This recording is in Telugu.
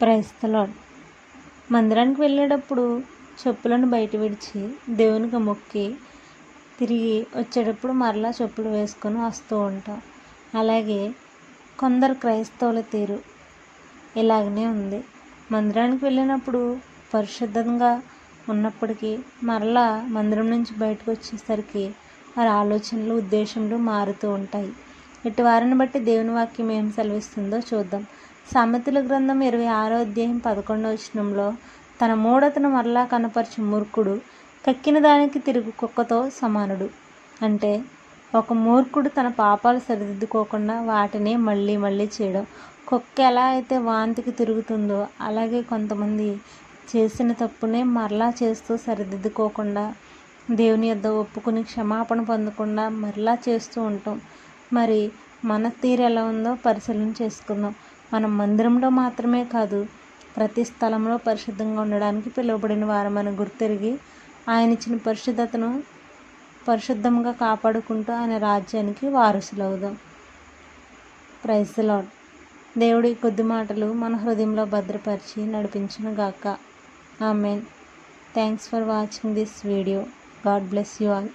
ప్రైస్తలాడ్ మందిరానికి వెళ్ళేటప్పుడు చెప్పులను బయట విడిచి దేవునికి మొక్కి తిరిగి వచ్చేటప్పుడు మరలా చెప్పులు వేసుకొని వస్తూ ఉంటాం. అలాగే కొందరు క్రైస్తవుల తీరు ఇలాగనే ఉంది. మందిరానికి వెళ్ళినప్పుడు పరిశుద్ధంగా ఉన్నప్పటికీ మరలా మందిరం నుంచి బయటకు వచ్చేసరికి వారి ఆలోచనలు ఉద్దేశంలో మారుతూ ఉంటాయి. ఇటు వారిని బట్టి దేవుని వాక్యం ఏం సెలవిస్తుందో చూద్దాం. సామెతల గ్రంథం ఇరవై ఆరో అధ్యాయం పదకొండవ వచనంలో తన మూడతను మరలా కనపరిచి మూర్ఖుడు కక్కిన దానికి తిరుగు కుక్కతో సమానుడు. అంటే ఒక మూర్ఖుడు తన పాపాలు సరిదిద్దుకోకుండా వాటిని మళ్ళీ మళ్ళీ చేయడం. కుక్క ఎలా అయితే వాంతికి తిరుగుతుందో అలాగే కొంతమంది చేసిన తప్పునే మరలా చేస్తూ సరిదిద్దుకోకుండా దేవుని యొద్ద ఒప్పుకుని క్షమాపణ పొందకుండా మరలా చేస్తూ ఉంటాం. మరి మన తీరు ఎలా ఉందో పరిశీలన చేసుకుందాం. మనం మందిరంలో మాత్రమే కాదు ప్రతి స్థలంలో పరిశుద్ధంగా ఉండడానికి పిలువబడిన వారమని గుర్తెరిగి ఆయన ఇచ్చిన పరిశుద్ధతను పరిశుద్ధంగా కాపాడుకుంటూ ఆయన రాజ్యానికి వారసులవుదాం. ప్రైజ్ లాడ్ దేవుడి కొద్ది మాటలు మన హృదయంలో భద్రపరిచి నడిపించును గాక. Amen. Thanks for watching this video. God bless you all.